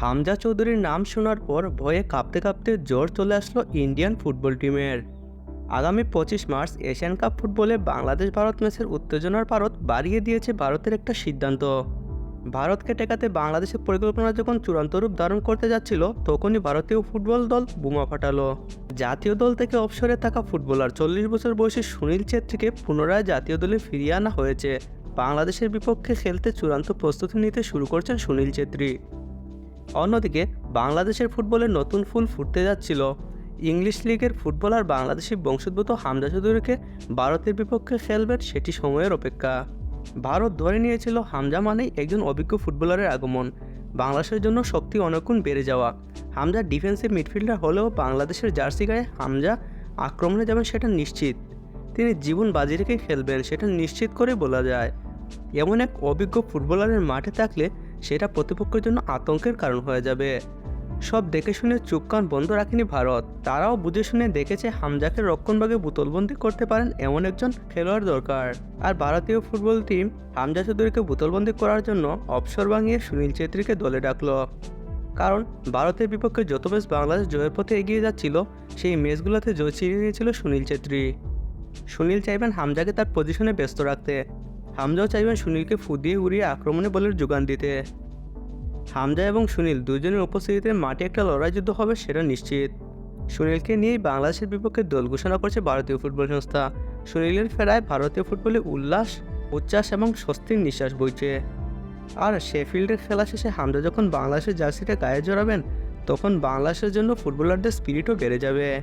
হামজা চৌধুরীর নাম শোনার পর ভয়ে কাঁপতে কাঁপতে জ্বর চলে আসলো ইন্ডিয়ান ফুটবল টিমের। আগামী পঁচিশ মার্চ এশিয়ান কাপ ফুটবলে বাংলাদেশ ভারত ম্যাচের উত্তেজনার পারদ বাড়িয়ে দিয়েছে ভারতের একটা সিদ্ধান্ত। ভারতকে টেকাতে বাংলাদেশের পরিকল্পনা যখন চূড়ান্ত রূপ ধারণ করতে যাচ্ছিল, তখনই ভারতীয় ফুটবল দল বোমা ফাটালো। জাতীয় দল থেকে অবসরে থাকা ফুটবলার চল্লিশ বছর বয়সী সুনীল ছেত্রীকে পুনরায় জাতীয় দলে ফিরিয়ে আনা হয়েছে। বাংলাদেশের বিপক্ষে খেলতে চূড়ান্ত প্রস্তুতি নিতে শুরু করছেন সুনীল ছেত্রী। অন্যদিকে বাংলাদেশের ফুটবলে নতুন ফুল ফুটতে যাচ্ছিল। ইংলিশ লিগের ফুটবলার বাংলাদেশি বংশোদ্ভূত হামজা চৌধুরীকে ভারতের বিপক্ষে খেলবেন সেটি সময়ের অপেক্ষা। ভারত ধরে নিয়েছিল হামজা মানেই একজন অভিজ্ঞ ফুটবলারের আগমন। বাংলাদেশের জন্য শক্তি অনেকগুণ বেড়ে যাওয়া। হামজা ডিফেন্সিভ মিডফিল্ডার হলেও বাংলাদেশের জার্সি গায়ে হামজা আক্রমণে যাবেন সেটা নিশ্চিত। তিনি জীবন বাজি রেখে খেলবেন সেটা নিশ্চিত করে বলা যায়। এমন এক অভিজ্ঞ ফুটবলারের মাঠে থাকলে সেটা প্রতিপক্ষের জন্য আতঙ্কের কারণ হয়ে যাবে। সব দেখে শুনে চুপ কান বন্ধ রাখেনি ভারত। তারাও বুঝে শুনে দেখেছে হামজাকে রক্ষণভাগে বোতলবন্দি করতে পারেন এমন একজন খেলোয়াড় দরকার। আর ভারতীয় ফুটবল টিম হামজা চৌধুরীকে বোতলবন্দি করার জন্য অবসর ভাঙিয়ে সুনীল ছেত্রীকে দলে ডাকল। কারণ ভারতের বিপক্ষে যত ম্যাচ বাংলাদেশ জয়ের পথে এগিয়ে যাচ্ছিল, সেই ম্যাচগুলোতে জয় ছিনিয়ে নিয়েছিল সুনীল ছেত্রী। সুনীল চাইবেন হামজাকে তার পজিশনে ব্যস্ত রাখতে। হামজাও চাইবেন সুনীলকে ফু দিয়ে উড়িয়ে আক্রমণে বলের যোগান দিতে। হামজা এবং সুনীল দুজনের উপস্থিতিতে মাঠে একটা লড়াই যুদ্ধ হবে সেটা নিশ্চিত। সুনীলকে নিয়েই বাংলাদেশের বিপক্ষে দল ঘোষণা করছে ভারতীয় ফুটবল সংস্থা। সুনীলের ফেরায় ভারতীয় ফুটবলে উল্লাস, উচ্ছ্বাস এবং স্বস্তির নিঃশ্বাস বইছে। আর শেফিল্ডের খেলা শেষে হামজা যখন বাংলাদেশের জার্সিটা গায়ে জড়াবেন, তখন বাংলাদেশের জন্য ফুটবলারদের স্পিরিটও বেড়ে যাবে।